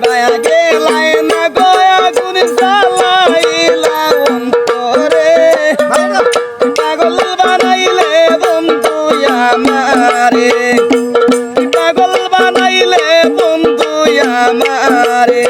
নিবায়া গেলায় না গয়া গুণ জ্বালাইলা অন্তরে। পাগল বানাইলে বন্ধু আমারে। পাগল বানাইলে বন্ধু আমারে।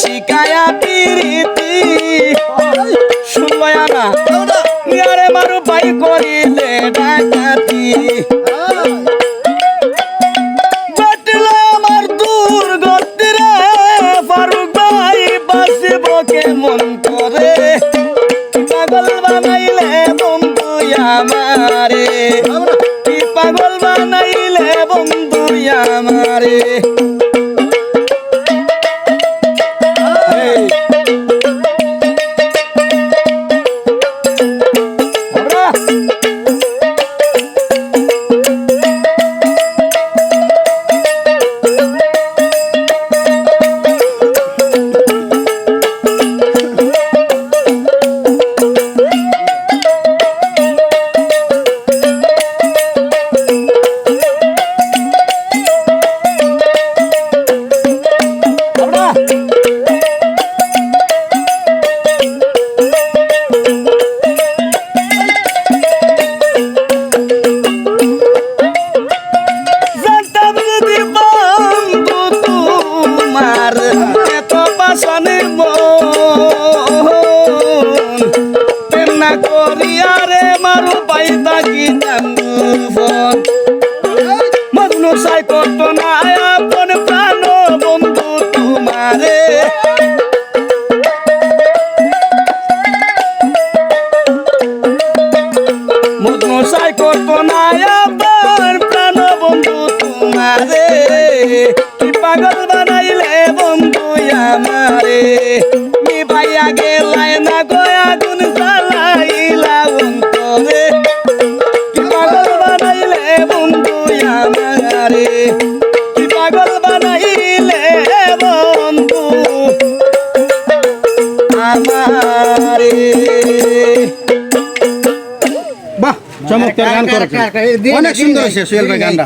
শিকায়া পিরিতি। শুনবয়া না? ইয়ারে মারু পাই করিলে ডাকাতি। কেমন করে? পাগল বানাইলে বন্ধু আমারে। পাগল বানাইলে বন্ধু আমারে? করিয়া রে মারু পাই থাকি ফোন। মগ্ন সাই কত না আপন প্রাণ বন্ধু তোমারে। মগ্ন সাই বন্ধু তোমারে। কি পাগল বানাইলে বন্ধু আমারে। মি ভাইয়া গেলাই না গয়া গুন বানাইলে বন্ধু আমারে। বাহ চমৎকার গান করেছেন। অনেক সুন্দর হয়েছে সুয়েল ভাই গানটা।